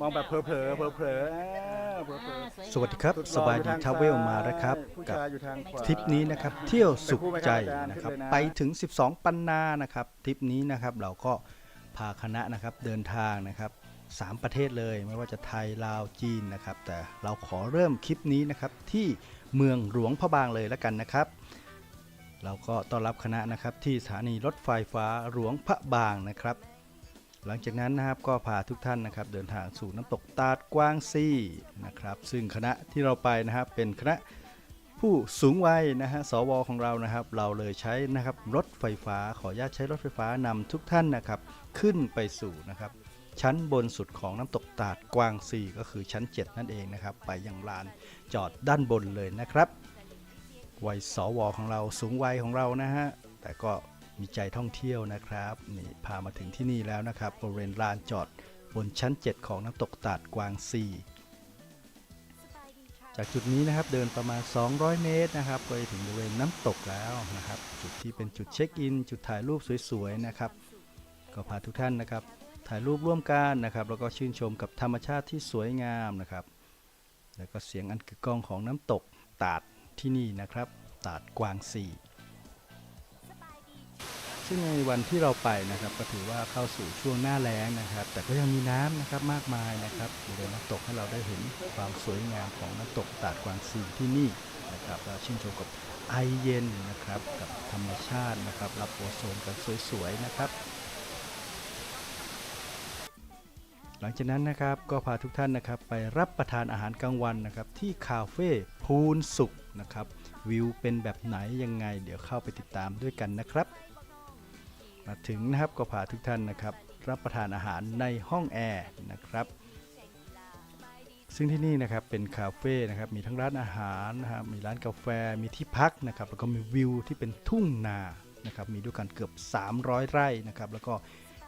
มองแบบเผลอๆเผลอๆเผลอๆเผลอๆ สวัสดีครับสุดหสล่อบายอยู่ดีทางทราเวลซ้ยมาแล้วครับ ผู้กับชายอยู่ทางขวา ทริปนี้นะครับเที่ยวสุขใจไปคู่ไหมครับนะครับอาจารย์ขึ้นเลยนะไปถึง 12 ปันนานะครับทริปนี้นะครับเราก็พาคณะนะครับเดินทางนะครับสามประเทศเลยไม่ว่าจะไทยลาวจีนนะครับ แต่เราขอเริ่มคลิปนี้นะครับที่เมืองหลวงพระบางเลยแล้วกันนะครับ เราก็ต้อนรับคณะนะครับที่สถานีรถไฟฟ้าหลวงพระบางนะครับ หลังจากนั้นนะครับก็พาทุกท่านนะครับเดินทางสู่น้ำตกตาดกว้างซี่นะครับ ซึ่งคณะที่เราไปนะครับเป็นคณะผู้สูงวัยนะฮะสวของเรานะครับ เราเลยใช้นะครับรถไฟฟ้าขออนุญาตใช้รถไฟฟ้านำทุกท่านนะครับ ขึ้นไปสู่นะครับชั้นบนสุดของน้ำตกตาดกวางซีก็คือชั้น 7 นั่นเองนะครับ ไปยังลานจอดด้านบนเลยนะครับวัยสวของเราสูงวัยของเรานะฮะแต่ก็ มีใจท่องเที่ยวนะครับนี่พามาถึงที่นี่แล้วนะครับบริเวณลานจอดบนชั้น 7 ของน้ำตกตาดกวางซีจากจุดนี้นะครับเดินประมาณ 200 เมตรนะครับก็จะถึงบริเวณน้ำตกแล้วนะครับ จุดที่เป็นจุดเช็คอิน จุดถ่ายรูปสวยๆนะครับ ก็พาทุกท่านนะครับ ถ่ายรูปร่วมกันนะครับ แล้วก็ชื่นชมกับธรรมชาติที่สวยงามนะครับ แล้วก็เสียงอันกึกก้องของน้ำตกตาดที่นี่นะครับ ตาดกวางซี ซึ่งในวันที่เราไปนะครับก็ถือว่าเข้าสู่ช่วงหน้าแล้งนะครับ แต่ก็ยังมีน้ำนะครับมากมายนะครับบริเวณน้ำตกให้เราได้เห็นความสวยงามของน้ำตกตาดกวางซีที่นี่นะครับแล้วชื่นชมกับไอเย็นนะครับกับธรรมชาตินะครับรับโอโซนกันสวยๆนะครับ หลังจากนั้นนะครับก็พาทุกท่านนะครับไปรับประทานอาหารกลางวันนะครับที่คาเฟ่พูนสุขนะครับวิวเป็นแบบไหนยังไง เดี๋ยวเข้าไปติดตามด้วยกันนะครับ มาถึงนะครับก็พาทุกท่านนะครับ รับประทานอาหารในห้องแอร์นะครับ ซึ่งที่นี่นะครับเป็นคาเฟ่นะครับมีทั้งร้านอาหารนะครับมีร้านกาแฟมีที่พักนะครับแล้วก็มีวิวที่เป็นทุ่งนานะครับมีด้วยกันเกือบ 300 ไร่นะครับแล้วก็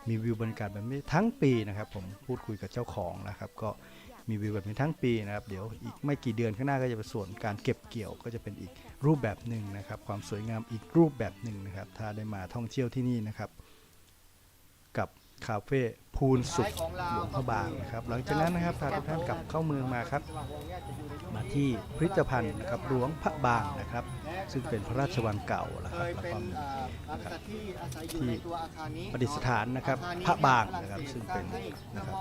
มีวิวบรรยากาศแบบนี้ทั้งปีนะครับ ผมพูดคุยกับเจ้าของนะครับ ก็ มีวิวแบบนี้ทั้งปีนะครับ เดี๋ยวอีกไม่กี่เดือนข้างหน้าก็จะเป็นส่วนการเก็บเกี่ยวก็จะเป็นอีกรูปแบบหนึ่งนะครับ ความสวยงามอีกรูปแบบหนึ่งนะครับ ถ้าได้มาท่องเที่ยวที่นี่นะครับ กับคาเฟ่ พูนสุขหลวงพระบางนะครับ หลังจากนั้นนะครับพาทุกท่านกลับเข้าเมืองมาครับ มาที่พิพิธภัณฑ์นะครับหลวงพระบางนะครับ ซึ่งเป็นพระราชวังเก่านะคเครับแล้วก็มีเอ่อนักที่อาศัยอยู่ในตัวอาคารนี้ประดิษฐานนะครับพระบางนะครับซึ่งเป็นนะครับ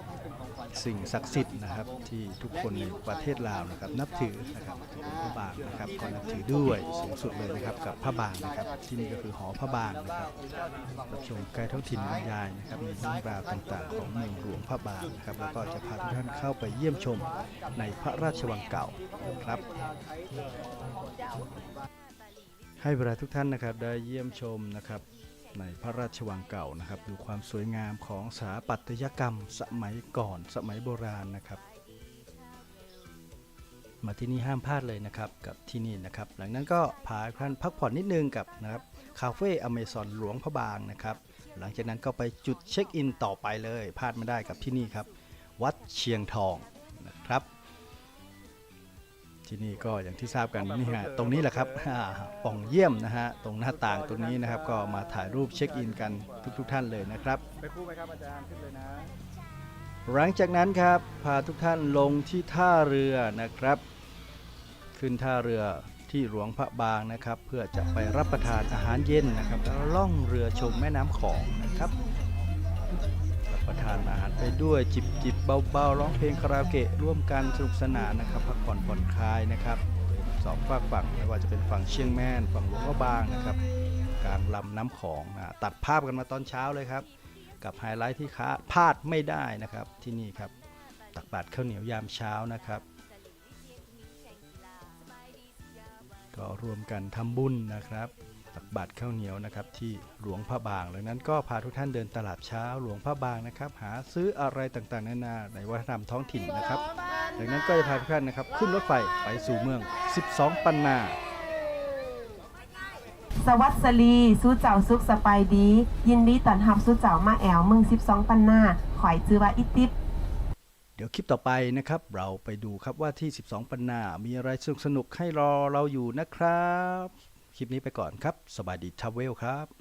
สิ่งศักดิ์สิทธิ์นะครับที่ทุกคนในประเทศลาวนะครับ นับถือนะครับหลวงพระบางนะครับก็นับถือด้วยสูงสุดเลยนะครับกับพระบางนะครับ ที่นี่ก็คือหอพระบางนะครับรับชมไกด์ท้องถิ่นบรรยายนะครับมีเรื่องราวต่างของเมืองหลวงพระบางนะครับแล้วก็จะพาทุกท่านเข้าไปเยี่ยมชมในพระราชวังเก่านะครับ ให้เวลาทุกท่านนะครับได้เยี่ยมชมนะครับในพระราชวังเก่านะครับ ดูความสวยงามของสถาปัตยกรรมสมัยก่อนสมัยโบราณนะครับ มาที่นี่ห้ามพลาดเลยนะครับกับที่นี่นะครับ หลังนั้นก็พาท่านพักผ่อนนิดนึงกับนะครับคาเฟ่อเมซอนหลวงพระบางนะครับ หลังจากนั้นก็ไปจุดเช็คอินต่อไปเลยพลาดไม่ได้กับที่นี่ครับ วัดเชียงทองนะครับ ที่นี่ก็อย่างที่ทราบกันนี่ฮะตรงนี้แหละครับอ่าป่องเยี่ยมนะฮะตรงหน้าต่างตรงนี้นะครับ ก็มาถ่ายรูปเช็คอินกันทุก ๆทท่านเลยนะครับไปคู่ไหมครับอาจารย์ขึ้นเลยนะหลังจากนั้นครับพาทุกท่านลงที่ท่าเรือนะครับ ขึ้นท่าเรือ ที่หลวงพระบางนะครับ เพื่อจะไปรับประทานอาหารเย็นนะครับแล้วล่องเรือชมแม่น้ำของนะครับรับประทานอาหารไปด้วยจิบจิบเบาๆร้องเพลงคาราโอเกะร่วมกันสนุกสนานนะครับพักผ่อนผ่อนคลายนะครับสองฝากฝั่งไม่ว่าจะเป็นฝั่งเชียงแม่นฝั่งหลวงพระบางนะครับกลางลำน้ำของนะตัดภาพกันมาตอนเช้าเลยครับกับไฮไลท์ที่ค้าพลาดไม่ได้นะครับที่นี่ครับตักบาตรข้าวเหนียวยามเช้านะครับ ก็รวมกันทำบุญนะครับตักบาตรข้าวเหนียวนะครับที่หลวงพระบางดังนั้นก็พาทุกท่านเดินตลาดเช้าหลวงพระบางนะครับ หาซื้ออะไรต่างๆนานาในวัฒนธรรมท้องถิ่นนะครับดังนั้นก็จะพาทุกท่านนะครับขึ้นรถไฟไปสู่เมือง 12 ปันนา สวัสดีสู้เจ้าสุขสบายดี ยินดีต้อนรับสู้เจ้ามาแอวเมือง 12 ปันนาขอยชื่อว่าอิติปเดี๋ยวคลิปต่อไปนะครับ เราไปดูครับว่าที่ 12 ปันนา มีอะไรสนุกๆให้รอเราอยู่นะครับ คลิปนี้ไปก่อนครับ สบายดีทราเวลครับ